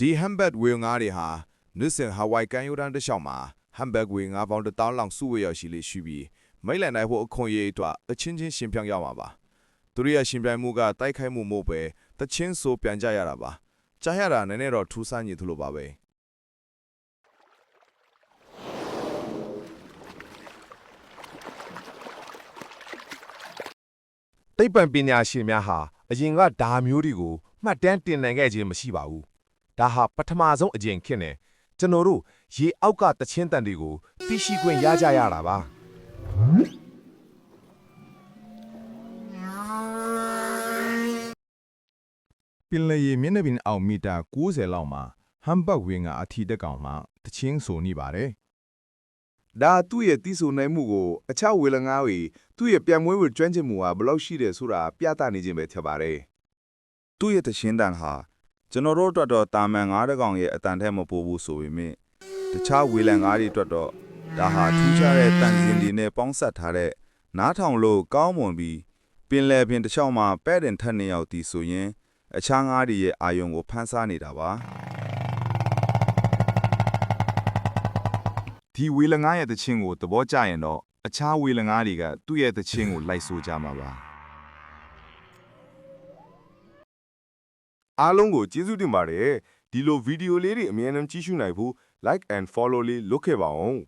ဒီဟမ်ဘတ်ဝေငါးတွေဟာနစ်စင်ဟာဝိုင်ကန်ယူရန်တစ်လျှောက်မှာဟမ်ဘတ်ဝေငါးပေါင်းတစ်တောင်းလောက်စုဝေရောက်ရှိလေရှိပြီးမိတ်လန်နိုင်ဖို့အခွင့်အရေးအတွက်အချင်းချင်းရှင်ပြောင်းရမှာပါသူတို့ရဲ့ရှင်ပြိုင်မှုကတိုက်ခိုက်မှုမဟုတ်ပဲတချင်းဆိုပြန်ကြရတာပါကြားရတာနည်းနည်းတော့ထူးဆန်းနေသလိုပါပဲသိပ္ပံပညာရှင်များဟာအရင်ကဓာမျိုးတွေကိုမှတ်တမ်းတင်နိုင်ခဲ့ခြင်းမရှိပါဘူး။ ဒါဟာပထမဆုံးအကြိမ်ဖြစ်နေကျွန်တော်တို့ရေအောက်ကတချင်းတန်တွေကိုသိရှိခွင့်ရကြရတာပါပင်လယ်ရေမျက်နှာပြင်အောင်မီတာ90လောက်မှာဟမ်ဘတ်ဝင်းကအထီတက်ကောင်မှတချင်းဆိုနေပါတယ်ဒါသူ့ရဲ့တီးဆိုနိုင်မှုကိုအခြားဝေလငါးတွေသူ့ရဲ့ပြန်မွေးဝကျွမ်းကျင်မှုဟာဘယ်လောက်ရှိတယ်ဆိုတာပြသနေခြင်းပဲဖြစ်ပါတယ်။သူ့ရဲ့တရှင်းတန်ဟာ ကျွန်တော်တို့အတွက်တော့တာမန်ငါးတကောင်ရဲ့အတန်ထက်မပိုဘူးဆိုပေမဲ့တခြားဝေလငါးတွေအတွက်တော့ဒါဟာထူးခြားတဲ့တန်စင်တွေနဲ့ပေါင်းစပ်ထားတဲ့နားထောင်လို့ကောင်းမွန်ပြီးပင်လယ်ပြင်တစ်လျှောက်မှာပဲ့တင်ထက်နေရောက်တီဆိုရင် အခြားငါးတွေရဲ့အာယုံကိုဖန်ဆားနေတာပါ။ဒီဝေလငါးရဲ့တခြင်းကိုသဘောကျရင်တော့အခြားဝေလငါးတွေကသူ့ရဲ့တခြင်းကိုလိုက်ဆိုကြမှာပါ အားလုံးကိုကျေးဇူးတင်ပါတယ်ဒီလိုဗီဒီယိုလေးတွေအမြဲတမ်းကြည့်ရှုနိုင်ဖို့ like and follow လေးလုပ်ခဲ့ပါအောင်